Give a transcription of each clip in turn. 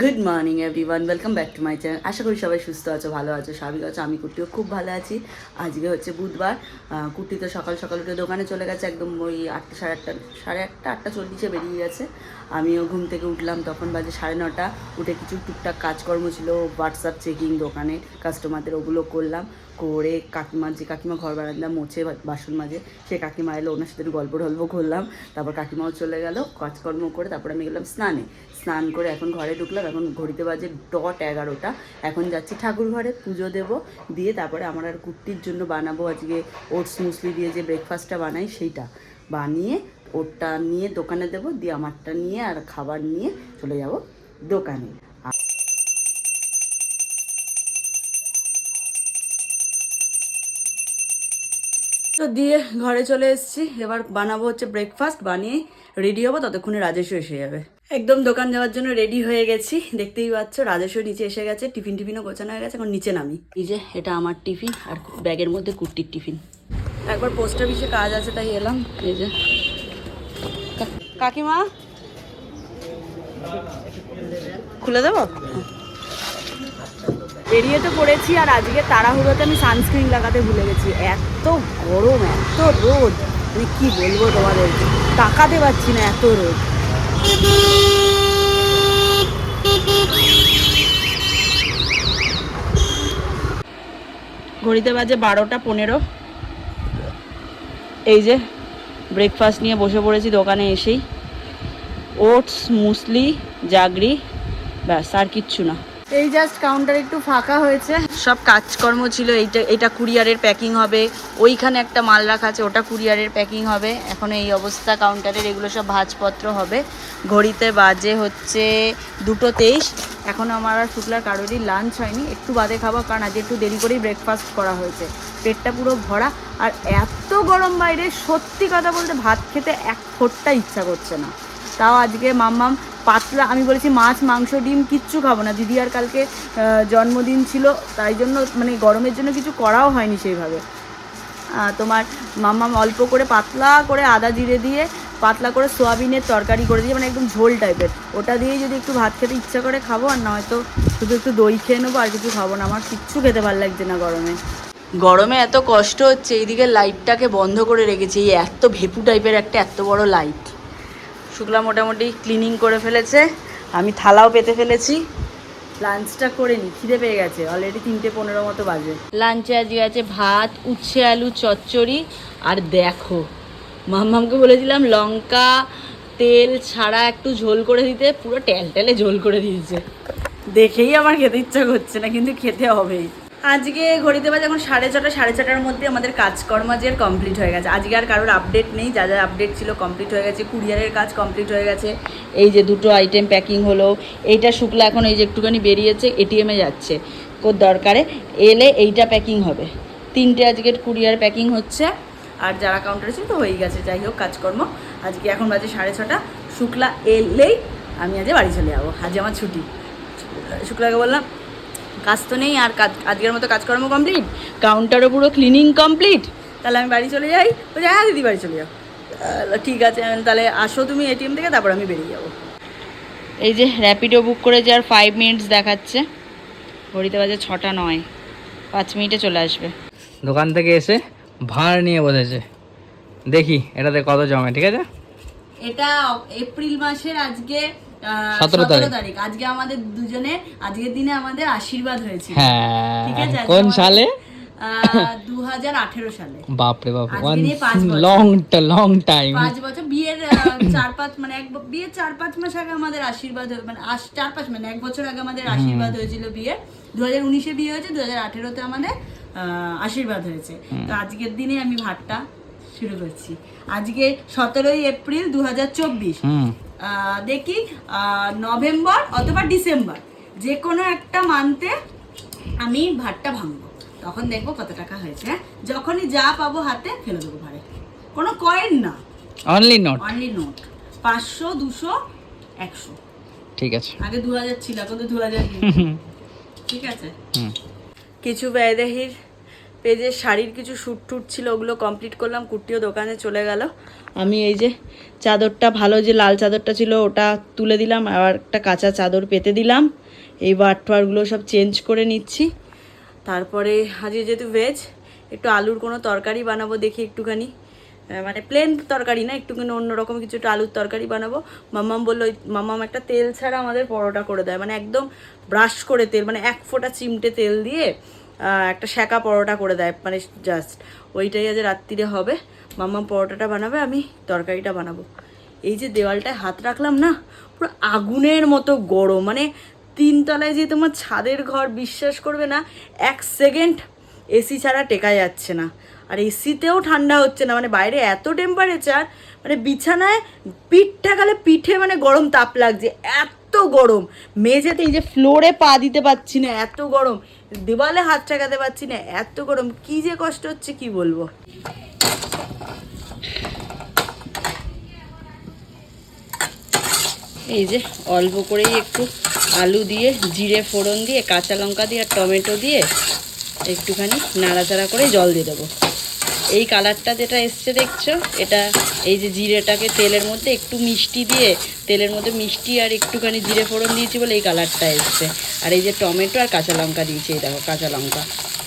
Good morning everyone welcome back to my channel আশা করি সবাই সুস্থ আছো, ভালো আছো, স্বাভাবিক আছো, আমি কুর্তিও খুব ভালো আছি। আজকে হচ্ছে বুধবার। কুর্তি তো সকাল সকাল উঠে দোকানে চলে গেছে, একদম ওই আটটা, সাড়ে আটটা সাড়ে আটটা আটটা চল্লিশে বেরিয়ে গেছে। আমিও ঘুম থেকে উঠলাম, তখন বাজে সাড়ে নটা। উঠে কিছু টুকটাক কাজকর্ম ছিল হোয়াটসঅ্যাপ চেকিং দোকানে কাস্টমারদের ওগুলো করলাম। করে কাকিমা, যে কাকিমা ঘর বারান্দা মোছে বাসন মাজে, সে কাকিমা এলো, ওনার সাথে গল্প টল্প করলাম। তারপর কাকিমাও চলে গেল, কাজকর্ম করে তারপর আমি গেলাম স্নানে। স্নান করে এখন ঘরে ঢুকলাম, এখন ঘড়িতে বাজে ডট এগারোটা। এখন যাচ্ছি ঠাকুর ঘরে, পুজো দেব, দিয়ে তারপরে আমার আর কুর্তির জন্য বানাবো আজকে ওটস মুসলি দিয়ে যে ব্রেকফাস্টটা বানাই সেইটা। বানিয়ে ওরটা নিয়ে দোকানে দেবো, দিয়ে আমারটা নিয়ে আর খাবার নিয়ে চলে যাব দোকানে। তো দিয়ে ঘরে চলে এসেছি। এবার বানাবো হচ্ছে ব্রেকফাস্ট বানিয়ে রেডি হব, ততক্ষণে রাজেশও এসে যাবে। একদম দোকান যাওয়ার জন্য রেডি হয়ে গেছি। দেখতেই পাচ্ছ, রাজেশও নিচে এসে গেছে, টিফিন টিফিনও গোছানো হয়ে গেছে, এখন নিচে নামি। এই যে, এটা আমার টিফিন আর ব্যাগের মধ্যে কুর্তির টিফিন। একবার পোস্ট অফিসে কাজ আছে, তাই এলাম। এই যে। কাকিমা? খুলে দেবো? বেরিয়ে তো পড়েছি আর আজকে তাড়াহুড়োতে আমি সানস্ক্রিন লাগাতে ভুলে গেছি। এত গরম, এত রোদ। আমি কি বলব তোমাদের? তাকাতে পারছি না এত রোদ। ঘড়িতে বাজে বারোটা পনেরো। এই যে ব্রেকফাস্ট নিয়ে বসে পড়েছি দোকানে এসেই। ওটস, মুসলি, জাগরি, ব্যাস, আর কিচ্ছু না। এই জাস্ট কাউন্টার একটু ফাঁকা হয়েছে। সব কাজকর্ম ছিল, এইটা, এটা কুরিয়ারের প্যাকিং হবে। ওইখানে একটা মাল রাখা আছে, ওটা কুরিয়ারের প্যাকিং হবে। এখন এই অবস্থা কাউন্টারের এগুলো সব ভাজপত্র হবে। ঘড়িতে বাজে হচ্ছে দুটো তেইশ। এখন আমার আর শুক্লার কারোরই লাঞ্চ হয়নি। একটু বাদে খাব, কারণ আজকে একটু দেরি করেই ব্রেকফাস্ট করা হয়েছে। পেটটা পুরো ভরা। আর এত গরম বাইরে, সত্যি কথা বলতে ভাত খেতে এক ফোঁটটা ইচ্ছা করছে না। তাও আজকে মাম্মাম পাতলা, আমি বলেছি মাছ, মাংস, ডিম কিচ্ছু খাব না। দিদি আর কালকে জন্মদিন ছিল, তাই জন্য মানে গরমের জন্য কিছু করাও হয়নি সেইভাবে। তোমার মাম্মাম অল্প করে পাতলা করে আদা জিরে দিয়ে পাতলা করে সোয়াবিনের তরকারি করে দিয়ে মানে একদম ঝোল টাইপের। ওটা দিয়েই যদি একটু ভাত খেতে ইচ্ছা করে খাব, আর নয়তো শুধু একটু দই খেয়ে নেব, আর কিছু খাব না। আমার কিচ্ছু খেতে ভালো লাগছে না গরমে। গরমে এত কষ্ট হচ্ছে, এইদিকে লাইটটাকে বন্ধ করে রেখেছি। এই এত ভেপু টাইপের একটা, এত বড় লাইট শুক্লা মোটামুটি ক্লিনিং করে ফেলেছে। আমি থালাও পেতে ফেলেছি। লাঞ্চটা করে নি, খিদে পেয়ে গেছে অলরেডি তিনটে পনেরো মতো বাজে। লাঞ্চে আজকে আছে ভাত, উচ্ছে আলু, চচ্চড়ি, আর দেখো, মাম্মামকে বলেছিলাম লঙ্কা, তেল ছাড়া একটু ঝোল করে দিতে, পুরো টেলে ঝোল করে দিয়েছে। দেখেই আমার খেতে ইচ্ছা করছে না, কিন্তু খেতে হবেই। আজকে ঘড়িতে বাজে এখন সাড়ে ছটা, সাড়ে ছটার মধ্যে আমাদের কাজকর্ম যে কমপ্লিট হয়ে গেছে। আজকে আর কারোর আপডেট নেই, যা যা আপডেট ছিল কমপ্লিট হয়ে গেছে কুরিয়ারের কাজ কমপ্লিট হয়ে গেছে। এই যে দুটো আইটেম প্যাকিং হলো, এইটা শুক্লা এখন এই যে একটুখানি বেরিয়েছে এটিএমে যাচ্ছে। কোর দরকারে, এলে এইটা প্যাকিং হবে। তিনটে আজকের কুরিয়ার প্যাকিং হচ্ছে, আর যারা কাউন্টারে ছিল তো হয়ে গেছে। যাই হোক, কাজকর্ম। আজকে এখন বাজে সাড়ে ছটা, শুক্লা এলেই আমি আজকে বাড়ি চলে যাব। আজ আমার ছুটি। শুক্লাকে বললাম কাজ তো নেই আর কাজ আজকের মতো কাজকর্ম কমপ্লিট কাউন্টারও পুরো ক্লিনিং কমপ্লিট তাহলে আমি বাড়ি চলে যাই। বলছে হ্যাঁ দিদি বাড়ি চলে যাও। ঠিক আছে তাহলে আসো তুমি এটিএম থেকে তারপর আমি বেরিয়ে যাব। এই যে র্যাপিডো বুক করে যে আর ফাইভ মিনিটস দেখাচ্ছে। ঘড়িতে বাজে ছটা নয়। পাঁচ মিনিটে চলে আসবে। দোকান থেকে এসে ভাঁড় নিয়ে বসেছে। দেখি এটাতে কত জমে ঠিক আছে? এটা এপ্রিল মাসের আজকে সতেরো তারিখ। আজকে আমাদের দুজনের আজকের দিনে আমাদের আশীর্বাদ হয়েছিল। হ্যাঁ কোন সালে? বাপরে বাপ পাঁচ বছর। লং লং টাইম পাঁচ বছর। বিয়ের চার পাঁচ মানে এক বিয়ের চার পাঁচ মাস আগে আমাদের আশীর্বাদ মানে চার পাঁচ মানে এক বছর আগে আমাদের আশীর্বাদ হয়েছিল বিয়ে দু হাজার উনিশে বিয়ে হয়েছে দু হাজার আঠেরোতে আমাদের আহ, আশীর্বাদ হয়েছে। তো আজকের দিনে আমি ভাতটা শুরু করছি। আজকে সতেরোই এপ্রিল দু হাজার চব্বিশ দেখি আহ, নভেম্বর অথবা ডিসেম্বর যে কোনো একটা মান্থে আমি ভাতটা ভাঙবো। তখন দেখব কত টাকা হয়েছে হ্যাঁ? যখনই যা পাবো হাতে ফেলে দেবো ভাড়ে কোনো কয়েন না। অনলি নোট অনলি নোট পাঁচশো দুশো একশো। ঠিক আছে। আগে দু হাজার ছিল এখন তো দু হাজার ঠিক আছে? হুম। কিছু ব্যয়দেহীর পেজের শাড়ির কিছু শ্যুট টুট ছিল, ওগুলো কমপ্লিট করলাম, কুর্তিও দোকানে চলে গেল। আমি এই যে চাদরটা ভালো যে লাল চাদরটা ছিল, ওটা তুলে দিলাম, আবার একটা কাঁচা চাদর পেতে দিলাম। এই বাটওয়ারগুলো সব চেঞ্জ করে নিচ্ছি। তারপরে আজকে যেহেতু ভেজ একটু আলুর কোনো তরকারি বানাবো দেখি একটুখানি। মানে প্লেন তরকারি না, একটুখানি অন্যরকম কিছু একটা আলুর তরকারি বানাবো। মাম্মাম বলল, মাম্মাম একটা তেল ছাড়া আমাদের পরোটা করে দেয়। মানে একদম ব্রাশ করে তেল মানে এক ফোঁটা চিমটে তেল দিয়ে একটা শ্যাকা পরোটা করে দেয় মানে জাস্ট ওইটাই আজ রাত্রিরে হবে। মাম্মাম পরোটাটা বানাবে, আমি তরকারিটা বানাবো। এই যে দেওয়ালটায় হাত রাখলাম না, পুরো আগুনের মতো গরম মানে তিনতলায় যে তোমার ছাদের ঘর বিশ্বাস করবে না, এক সেকেন্ড এসি ছাড়া টেকা যাচ্ছে না। আর এসিতেও ঠান্ডা হচ্ছে না মানে বাইরে এত টেম্পারেচার মানে বিছানায় পিঠ ঠেকালে পিঠে মানে গরম তাপ লাগছে, এত গরম। মেঝেতে এই যে ফ্লোরে পা দিতে পারছি না, এত গরম। দেওয়ালে হাত ঠেকাতে পারছি না, এত গরম। কি যে কষ্ট হচ্ছে, কি বলব? এই যে অল্প করেই একটু আলু দিয়ে, জিরে ফোড়ন দিয়ে, কাঁচা লঙ্কা দিয়ে আর টমেটো দিয়ে একটুখানি নাড়াচাড়া করে জল দিয়ে দেবো। এই কালারটা যেটা এসছে দেখছ, এটা এই যে জিরেটাকে তেলের মধ্যে একটু মিষ্টি দিয়ে, তেলের মধ্যে মিষ্টি আর একটুখানি জিরে ফোড়ন দিয়েছি বলে এই কালারটা এসছে। আর এই যে টমেটো আর কাঁচা লঙ্কা দিয়েছি, এই দেখো কাঁচা লঙ্কা।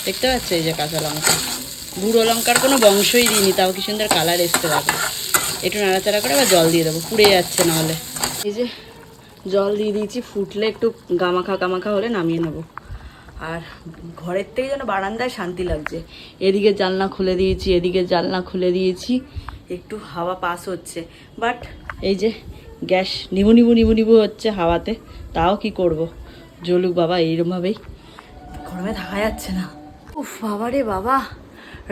দেখতে পাচ্ছ এই যে কাঁচা লঙ্কা? গুঁড়ো লঙ্কার কোনো বংশই দিইনি, তাও কি সুন্দর কালার এসছে দেখো। একটু নাড়াচাড়া করে আবার জল দিয়ে দেবো, পুড়ে যাচ্ছে নাহলে। এই যে জল দিয়ে দিয়েছি, ফুটলে একটু গামাখা গামাখা হলে নামিয়ে নেব। আর ঘরের থেকে যেন বারান্দায় শান্তি লাগছে। এদিকে জানলা খুলে দিয়েছি, এদিকে জানলা খুলে দিয়েছি। একটু হাওয়া পাস হচ্ছে। বাট এই যে গ্যাস নিবু নিবু নিবু নিবু হচ্ছে হাওয়াতে, তাও কি করব? জলুক বাবা এইরকমভাবেই গরমে থাকা যাচ্ছে না। উফ বাবা রে বাবা।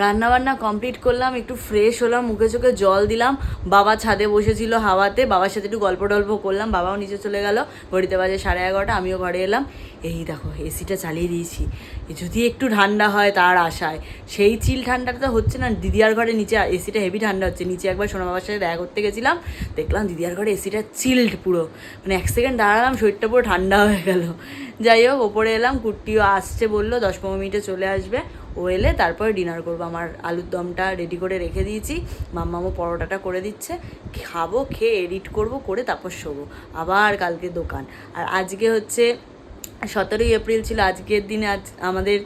রান্না বান্না কমপ্লিট করলাম, একটু ফ্রেশ হলাম, মুখে চোখে জল দিলাম। বাবা ছাদে বসেছিল হাওয়াতে, বাবার সাথে একটু গল্প টল্প করলাম। বাবাও নিচে চলে গেল, ঘড়িতে বাজে সাড়ে এগারোটা, আমিও ঘরে এলাম। এই দেখো, এসিটা চালিয়ে দিয়েছি। যদি একটু ঠান্ডা হয় তার আশায়। সেই চিল ঠান্ডাটা তো হচ্ছে না, দিদিয়ার ঘরে নিচে এসিটা হেভি ঠান্ডা হচ্ছে। নিচে একবার সোনা বাবার সাথে দেখা করতে গেছিলাম, দেখলাম দিদিয়ার ঘরে এসিটা চিল্ড পুরো। মানে এক সেকেন্ড দাঁড়ালাম, শরীরটা পুরো ঠান্ডা হয়ে গেল। যাই হোক, ওপরে এলাম, কুর্তিও আসছে বলল, দশ পনেরো মিনিটে চলে আসবে। ও এলে তারপরে ডিনার করব। আমার আলুর দমটা রেডি করে রেখে দিয়েছি। মাম্মামও পরোটাটা করে দিচ্ছে। খাব, খেয়ে এডিট করব, করে তারপর শোবো। আবার কালকে দোকান। আর আজকে হচ্ছে সতেরোই এপ্রিল ছিল, আজকের দিনে আজ আমাদের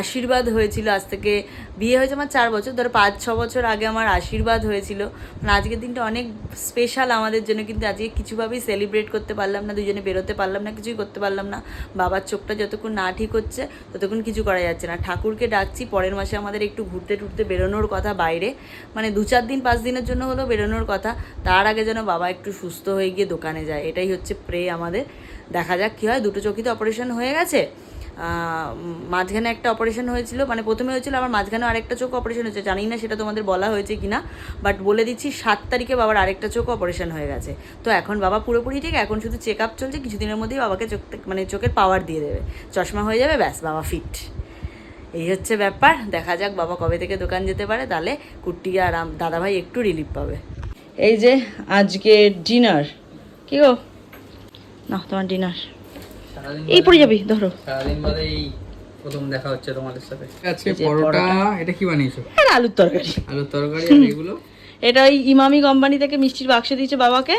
আশীর্বাদ হয়েছিল। আজ থেকে বিয়ে হয়েছে আমার চার বছর, ধরো পাঁচ, ছ বছর আগে আমার আশীর্বাদ হয়েছিল। মানে আজকের দিনটা অনেক স্পেশাল আমাদের জন্য, কিন্তু আজকে কিছুভাবেই সেলিব্রেট করতে পারলাম না, দুজনে বেরোতে পারলাম না, কিছুই করতে পারলাম না। বাবার চোখটা যতক্ষণ না ঠিক হচ্ছে, ততক্ষণ কিছু করা যাচ্ছে না। ঠাকুরকে ডাকছি, পরের মাসে আমাদের একটু ঘুরতে টুরতে বেরোনোর কথা বাইরে। মানে দু চার দিন, পাঁচ দিনের জন্য হলো বেরোনোর কথা। তার আগে যেন বাবা একটু সুস্থ হয়ে গিয়ে দোকানে যায়, এটাই হচ্ছে প্রে আমাদের। দেখা যাক কী হয়। দুটো চোখই তো অপারেশন হয়ে গেছে। মাঝখানে একটা অপারেশন হয়েছিল মানে প্রথমে হয়েছিল আমার মাঝখানে আরেকটা চোখ অপারেশন হয়েছে। জানি না সেটা তোমাদের বলা হয়েছে কি না বাট বলে দিচ্ছি সাত তারিখে বাবার আরেকটা চোখ অপারেশন হয়ে গেছে। তো এখন বাবা পুরোপুরি ঠিক, এখন শুধু চেক আপ চলছে, কিছুদিনের মধ্যেই বাবাকে চোখ মানে চোখের পাওয়ার দিয়ে দেবে। চশমা হয়ে যাবে, ব্যাস, বাবা ফিট এই হচ্ছে ব্যাপার, দেখা যাক বাবা কবে থেকে দোকান যেতে পারে, তাহলে কুট্টি আর দাদাভাই একটু রিলিফ পাবে। এই যে আজকে ডিনার কি গো? না তোমার ডিনার এই পড়ে যাবি ধরো। সারাদিন বাদে এই প্রথম দেখা হচ্ছে তোমাদের সাথে। আজকে পরোটা পরোটা। এটা কি বানিয়েছো? আর আলুর তরকারি। আলুর তরকারি আর এগুলো? এটা ওই ইমামি কোম্পানি থেকে মিষ্টির বাক্সে দিয়েছে বাবাকে।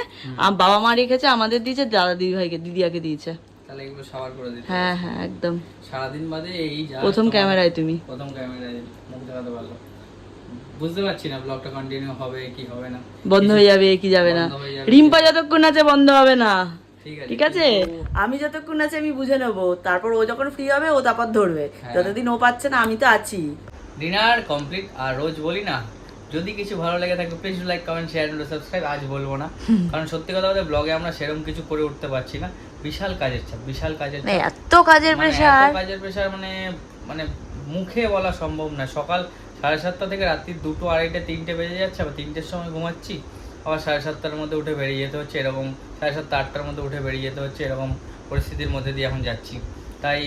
বাবা মা রেখেছে আমাদের দিয়েছে দাদা দিদি ভাইকে দিদিয়াকে দিয়েছে। তাহলে এগুলো সাবার করে দিতে হ্যাঁ হ্যাঁ একদম। সারাদিন বাদে এই যা প্রথম ক্যামেরায় তুমি। প্রথম ক্যামেরায় মুখ দেখাতে পারল। বুঝতে পারছি না ব্লগটা কন্টিনিউ হবে কি হবে না। বন্ধ হয়ে যাবে কি যাবে না। রিম্পা যতক্ষণ আছে বন্ধ হবে না। ঠিক আছে আমি যতক্ষণ আছে আমি বুঝে নেব। তারপর ও যখন ফ্রি হবে ও তারপর ধরবে। হ্যাঁ। যতদিন ও পাচ্ছে না আমি তো আছি। ডিনার কমপ্লিট আর রোজ বলি না যদি কিছু ভালো লেগে থাকে please like comment share and subscribe আজ বলব না কারণ সত্যি কথা বলতে ব্লগে আমরা সেরকম কিছু করে উঠতে পারছি না। বিশাল কাজের চাপ বিশাল কাজের মানে চাপ। এত কাজের মানে এত প্রেশার কাজের প্রেশার মানে মানে মুখে বলা সম্ভব না। সকাল সাড়ে সাতটা থেকে রাত্রি দুটো আড়াইটে তিনটে বেজে যাচ্ছে আবার তিনটের সময় ঘুমাচ্ছি। আবার সাড়ে সাতটার মধ্যে উঠে বেরিয়ে যেতে হচ্ছে এরকম সাড়ে সাতটা আটটার মধ্যে উঠে বেরিয়ে যেতে হচ্ছে এরকম পরিস্থিতির মধ্যে দিয়ে এখন যাচ্ছি। তাই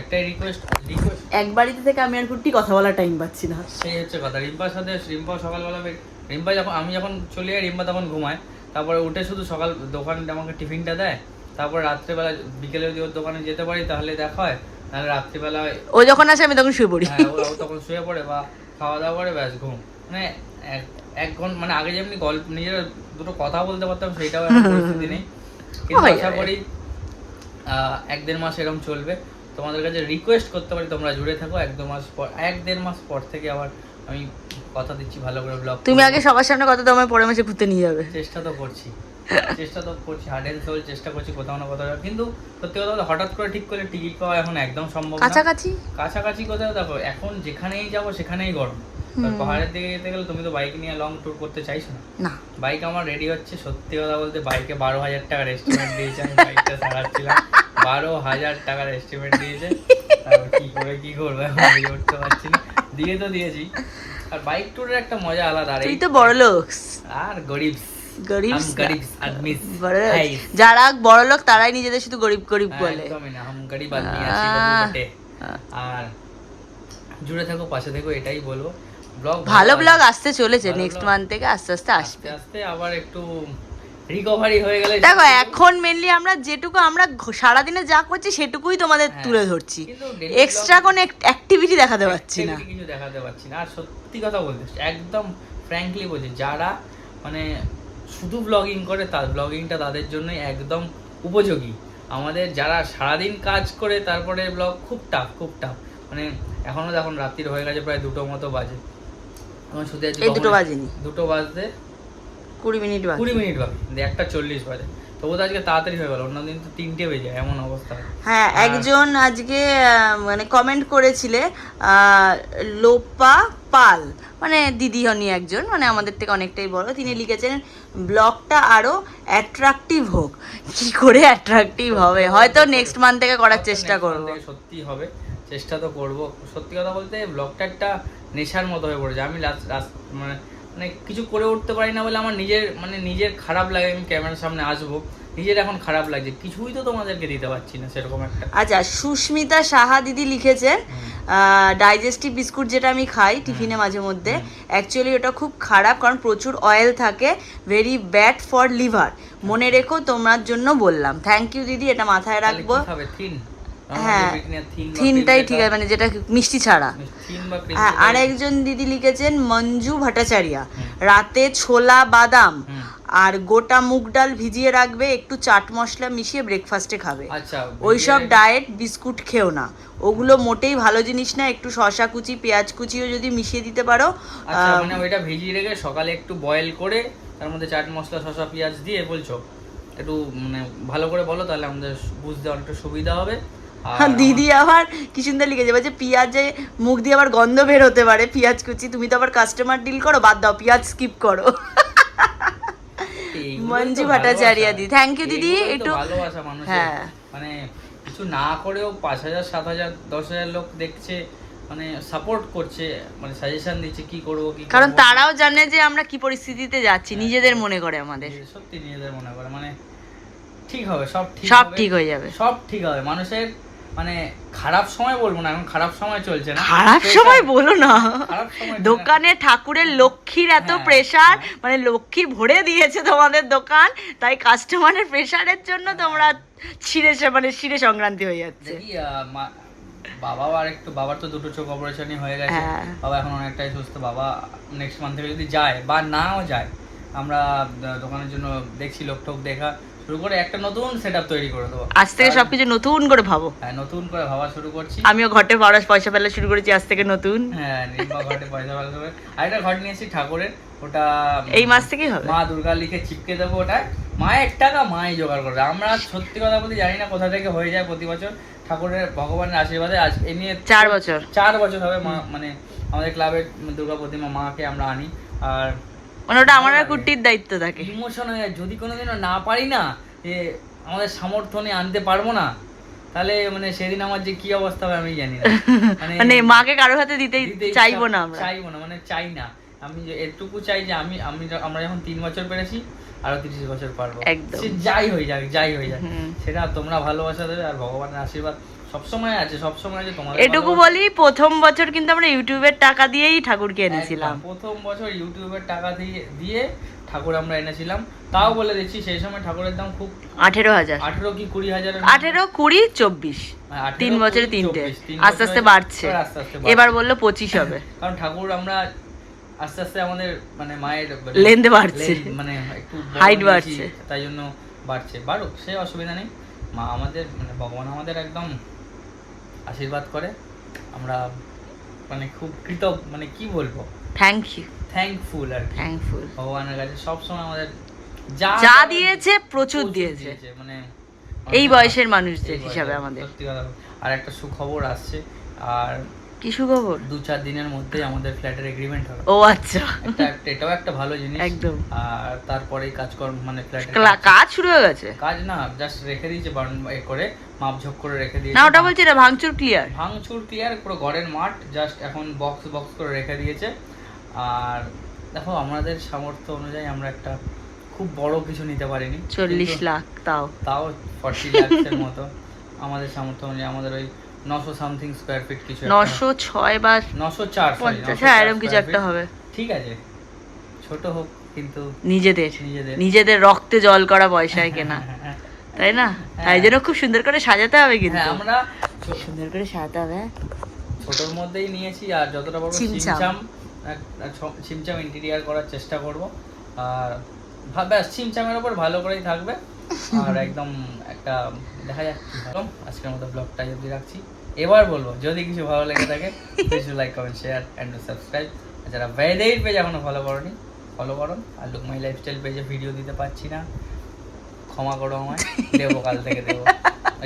একটাই রিকোয়েস্ট রিকোয়েস্ট এক বাড়িতে থেকে আমি আর কুট্টি কথা বলার টাইম পাচ্ছি না। সেই হচ্ছে কথা। রিম্পার সাথে রিম্পা সকালবেলা রিম্পা যখন আমি যখন চলে যাই রিম্পা তখন ঘুমায়। তারপরে উঠে শুধু সকাল দোকানে আমাকে টিফিনটা দেয়। তারপরে রাত্রেবেলা বিকেলে যদি ওর দোকানে যেতে পারি তাহলে দেখা হয়। নাহলে রাত্রিবেলা ও যখন আসে আমি তখন শুয়ে পড়ি। হ্যাঁ ও তখন শুয়ে পড়ে বা খাওয়া দাওয়া করে ব্যাস ঘুম। মানে এক- ঘণ্টা মানে আগে যেমনি গল্প নিজের দুটো কথা বলতে পারতাম সেইটাও এখন পরিস্থিতি নেই। কিন্তু আশা করি এক দেড় মাস এরকম চলবে। তোমাদের কাছে রিকোয়েস্ট করতে পারি তোমরা জুড়ে থাকো এক দু মাস পর এক দেড় মাস পর থেকে আবার আমি কথা দিচ্ছি ভালো করে ব্লগ তুমি আগে সবার সামনে কত তোমায় পরে মাসে ঘুরতে নিয়ে যাবে। চেষ্টা তো করছি চেষ্টা তো করছি হার্ড এন্ড সোল চেষ্টা করছি কোথাও না কোথাও কিন্তু সত্যি কথা বলতে হঠাৎ করে ঠিক করে টিকিট পাওয়া এখন একদম সম্ভব না। কাছাকাছি? কাছাকাছি কোথাও দেখো এখন যেখানেই যাব সেখানেই গরম। পাহাড়ের দিকে যেতে গেলে তুমি তো বাইক নিয়ে লং ট্যুর করতে চাইছো না? বাইক আমার রেডি হচ্ছে সত্যি কথা বলতে বাইকে বারো হাজার টাকার এস্টিমেট দিয়েছে আমি বাইকটা সারাচ্ছিলাম। বারো হাজার টাকার এস্টিমেট দিয়েছে। কি করে কি করবে আমি করতে পারছি না। দিয়ে তো দিয়েছি। আর বাইক ট্যুরের একটা মজা আলাদা এই তো বড় লোক। আর গরিব। যারা বড় লোক তারাই নিজেদের শুধু গরিব গরিব হ্যাঁ, বলে। আর জুড়ে থাকো পাশে থেকো এটাই বলব। ব্লগ ভালো ব্লগ আসতে চলেছে নেক্সট মান্থ থেকে আস্তে আস্তে আসবে। আস্তে আবার একটু রিকভারি হয়ে গেলে দেখো এখন মেনলি আমরা যেটুকু আমরা সারাদিনে যা করছি সেটুকুই তোমাদের হ্যাঁ। তুলে ধরছি। এক্সট্রা কোনো অ্যাক্টিভিটি দেখাতে পারছি না। কিছু দেখাতে পারছি না। আর সত্যি কথা বলতে একদম ফ্র্যাঙ্কলি বলছি যারা মানে শুধু ব্লগিং করে তার ব্লগিংটা তাদের জন্যই একদম উপযোগী। আমাদের যারা সারাদিন কাজ করে তারপরে ব্লগ খুব টাফ খুব টাফ মানে এখনও এখন রাত্রির হয়ে গেছে প্রায় দুটো মতো বাজে। আমার শুতে আছি এই দুটো বাজেনি। দুটো বাজতে কুড়ি মিনিট বাকি। কুড়ি মিনিট দিয়ে একটা চল্লিশ বাজে। তবু তো আজকে তাড়াতাড়ি হয়ে গেল অন্যদিন তো তিনটে বেজে এমন অবস্থা। হ্যাঁ একজন আজকে মানে কমেন্ট করেছিলে লোপা পাল। মানে দিদি হনি একজন মানে আমাদের থেকে অনেকটাই বড়। তিনি লিখেছেন ব্লগটা আরও অ্যাট্রাকটিভ হোক। কি করে অ্যাট্রাকটিভ হবে? হয়তো নেক্সট মান্থ থেকে করার চেষ্টা করব। সত্যি হবে চেষ্টা তো করব। সত্যি কথা বলতে ব্লগটা একটা নেশার মতো হয়ে পড়েছে। আমি লাস্ট লাস্ট মানে মানে কিছু করে উঠতে পারি না বলে আমার নিজের মানে নিজের খারাপ লাগে। আমি ক্যামেরার সামনে আসব। নিজের এখন খারাপ লাগছে। কিছুই তো তোমাদেরকে দিতে পারছি না সেরকম একটা। আচ্ছা সুস্মিতা সাহা দিদি লিখেছেন ডাইজেস্টিভ বিস্কুট যেটা আমি খাই টিফিনে মাঝে মধ্যে। অ্যাকচুয়ালি ওটা খুব খারাপ কারণ প্রচুর অয়েল থাকে। ভেরি ব্যাড ফর লিভার মনে রেখো তোমার জন্য বললাম। থ্যাংক ইউ দিদি এটা মাথায় রাখব। হ্যাঁ থিনটাই ঠিক আছে মানে যেটা মিষ্টি ছাড়া। হ্যাঁ আর একজন দিদি লিখেছেন মঞ্জু ভট্টাচারিয়া। রাতে ছোলা বাদাম আর গোটা মুগ ডাল ভিজিয়ে রাখবে একটু চাট মশলা মিশিয়ে ব্রেকফাস্টে খাবে। আচ্ছা ওইসব ডায়েট বিস্কুট খেও না। ওগুলো মোটেই ভালো জিনিস না একটু শশা কুচি পেঁয়াজ কুচিও যদি মিশিয়ে দিতে পারো আচ্ছা মানে ওইটা ভিজিয়ে রেখে সকালে একটু বয়েল করে তার মধ্যে চাট মশলা শসা পেঁয়াজ দিয়ে বলছো। একটু মানে ভালো করে বলো তাহলে আমাদের বুঝতে অনেকটা সুবিধা হবে। দিদি আবার কি সুন্দর লিখেছে বলছে পেঁয়াজে মুখ দিয়ে আবার গন্ধ বের হতে পারে পেঁয়াজ কুচি তুমি তো আবার কাস্টমার ডিল করো বাদ দাও পেঁয়াজ স্কিপ করো মঞ্জু ভট্টাচার্য। দি। Thank you দিদি, একটু- হ্যাঁ। মানে কিছু না করেও পাঁচ হাজার সাত হাজার দশ হাজার লোক দেখছে মানে সাপোর্ট করছে মানে সাজেশন দিচ্ছে কি করব কি কারণ তারাও জানে যে আমরা কি পরিস্থিতিতে যাচ্ছি নিজেদের মনে করে আমাদের সত্যি নিজেদের মনে করে মানে ঠিক হবে সব ঠিক সব ঠিক হয়ে যাবে সব ঠিক হবে মানুষের মানে খারাপ সময় বলব না এখন খারাপ সময় চলছে না। খারাপ সময় বলো না। দোকানে ঠাকুরের লক্ষ্মীর এত প্রেশার মানে লক্ষ্মীর ভরে দিয়েছে তোমাদের দোকান তাই কাস্টমারের প্রেশারের জন্য তোমরা ছিঁড়ে মানে ছিঁড়ে সংক্রান্তি হয়ে যাচ্ছে। বাবাও আর একটু বাবার তো দুটো চোখ অপারেশনই হয়ে গেছে। হ্যাঁ। বাবা এখন অনেকটাই সুস্থ। বাবা নেক্সট মান্থ থেকে যদি যায় বা নাও যায় আমরা দোকানের জন্য দেখছি লোক টোক দেখা। শুরু করে একটা নতুন সেট তৈরি করে দেবো। আজ থেকে সবকিছু নতুন করে ভাবো। হ্যাঁ নতুন করে ভাবা শুরু করছি। আমিও ঘটে পয়সা ফেলা শুরু করেছি আজ থেকে নতুন। হ্যাঁ নিম্বা ঘটে পয়সা ভালো হবে আর একটা ঘট নিয়েছি ঠাকুরের। ওটা এই মাস থেকেই হবে? মা দুর্গা লিখে চিপকে দেবো ওটায়। মায়ের টাকা মাই জোগাড় করবে। আমরা সত্যি কথা বলতে জানি না কোথা থেকে হয়ে যায় প্রতি বছর। ঠাকুরের ভগবানের আশীর্বাদে আজ এ নিয়ে চার বছর। চার বছর হবে মা মানে আমাদের ক্লাবের দুর্গা প্রতিমা মাকে আমরা আনি। আর মানে ওটা আমার আর কুটির দায়িত্ব থাকে ইমোশন হয়ে যদি কোনোদিনও না পারি না যে আমাদের সামর্থ্য নিয়ে আনতে পারব না তাহলে মানে সেদিন আমার যে কি অবস্থা হবে আমি জানি না। মানে মাকে কারোর হাতে দিতে চাইব না আমরা। চাইব না মানে চাই না। আমি যে এটুকু চাই যে আমি আমি আমরা যখন তিন বছর পেরেছি আরও তিরিশ বছর পারব। যাই হয়ে যাক যাই হয়ে যাক। সেটা তোমরা ভালোবাসা দেবে আর ভগবানের আশীর্বাদ। সবসময় আছে সবসময় আছে এটুকু বলি প্রথম বছর কিন্তু আমরা ইউটিউবের টাকা দিয়েই ঠাকুরকে এনেছিলাম। প্রথম বছর ইউটিউবের টাকা দিয়ে দিয়ে ঠাকুর আমরা এনেছিলাম। তাও বলে দিচ্ছি সেই সময় ঠাকুরের দাম খুব আঠেরো হাজার। আঠেরো কি কুড়ি হাজার? আঠেরো কুড়ি চব্বিশ। তিন বছরে তিনটে। আস্তে আস্তে বাড়ছে। এবার বলল পঁচিশ হবে। কারণ ঠাকুর আমরা আস্তে আস্তে আমাদের মানে মায়ের মানে লেনদে বাড়ছে। মানে একটু বড় বাড়ছে। তাই জন্য বাড়ছে। বাড়ুক সে অসুবিধা নেই। মা আমাদের মানে ভগবান আমাদের একদম আশীর্বাদ করে। আমরা মানে খুব কৃতজ্ঞ মানে কি বলব? থ্যাংক ইউ থ্যাঙ্কফুল আর থ্যাংকফুল ভগবানের কাছে সবসময় আমাদের যা যা দিয়েছে প্রচুর দিয়েছে। মানে এই বয়সের মানুষদের হিসাবে আমাদের। সত্যি কথা আর একটা সুখবর আসছে আর কি সুখবর? দু চার দিনের মধ্যেই আমাদের ফ্ল্যাটের এগ্রিমেন্ট হবে। ও আচ্ছা। এটাও একটা ভালো জিনিস। একদম। আর তারপরেই কাজকর্ম মানে ফ্ল্যাটের কাজ। শুরু হয়ে গেছে? কাজ না জাস্ট রেখে দিয়েছে করে মাপঝোপ করে রেখে দিয়েছে। না ওটা বলছি না ভাঙচুর ক্লিয়ার ভাঙচুর ক্লিয়ার পুরো ঘরের মাঠ জাস্ট এখন বক্স বক্স করে রেখে দিয়েছে। আর দেখো আমাদের সামর্থ্য অনুযায়ী আমরা একটা খুব বড় কিছু নিতে পারিনি। চল্লিশ লাখ তাও। তাও ফর্টি লাখসের মতো। আমাদের সামর্থ্য অনুযায়ী আমাদের ওই নশো সামথিং স্কোয়ার ফিট কিছু একটা- নশো ছয় বা নশো চার পঞ্চাশ। হ্যাঁ এরকম কিছু একটা হবে। ঠিক আছে। ছোট হোক কিন্তু নিজেদের। নিজেদের। নিজেদের রক্তে জল করা পয়সায় কেনা হ্যাঁ, হ্যাঁ, তাই না? তাই জন্য খুব সুন্দর করে সাজাতে হবে কিন্তু। হ্যাঁ আমরা সুন্দর করে সাজাতে হবে। হ্যাঁ? ছোটর মধ্যেই নিয়েছি আর যতটা পারব এক ছ- ছিমছাম ইন্টেরিয়ার করার চেষ্টা করব। আর ব্যাস ছিমছামের ওপর ভালো করেই থাকবে। আর একদম একটা দেখা যাক হয়। আজকের মতো ব্লগটা যদি রাখছি। এবার বলব, যদি কিছু ভালো লেগে থাকে please like comment share and subscribe যারা ভ্যালিডেট পেজ এখনও ফলো করনি ফলো করো আর লুক মাই লাইফস্টাইল পেজে ভিডিও দিতে পারছি না। ক্ষমা করো আমায়। দেবো কাল থেকে দেবো।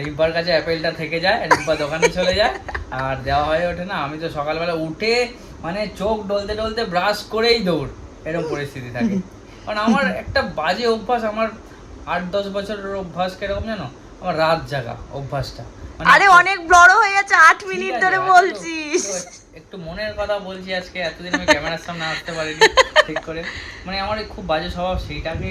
রিব্বার কাছে অ্যাপেলটা থেকে যায় রিব্বা দোকানে চলে যায়। আর দেওয়া হয়ে ওঠে না। আমি তো সকালবেলা উঠে মানে চোখ ডলতে ডলতে ব্রাশ করেই দৌড়। এরকম পরিস্থিতি থাকে। কারণ আমার একটা বাজে অভ্যাস আমার আট দশ বছরের অভ্যাস কীরকম জানো? আমার রাত জাগা অভ্যাসটা। মানে আরে অনেক বড় হয়ে গেছে আট মিনিট ধরে বলছিস। একটু মনের কথা বলছি আজকে এতদিন আমি ক্যামেরার সামনে আসতে পারিনি ঠিক করে। মানে আমার খুব বাজে স্বভাব সেইটাকে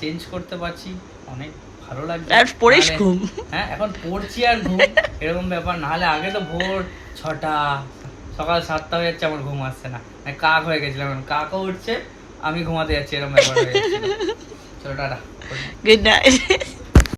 চেঞ্জ করতে পারছি অনেক ভালো লাগছে। আর পড়িস ঘুম। হ্যাঁ এখন পড়ছি আর ঘুম এরকম ব্যাপার। নাহলে আগে তো ভোর ছটা সকাল সাতটা হয়ে যাচ্ছে আমার ঘুম আসছে না। মানে কাক হয়ে গেছিলাম এখন। কাকও উঠছে আমি ঘুমাতে যাচ্ছি এরকম ব্যাপার হয়ে যাচ্ছে। চলো টাটা গুড নাইট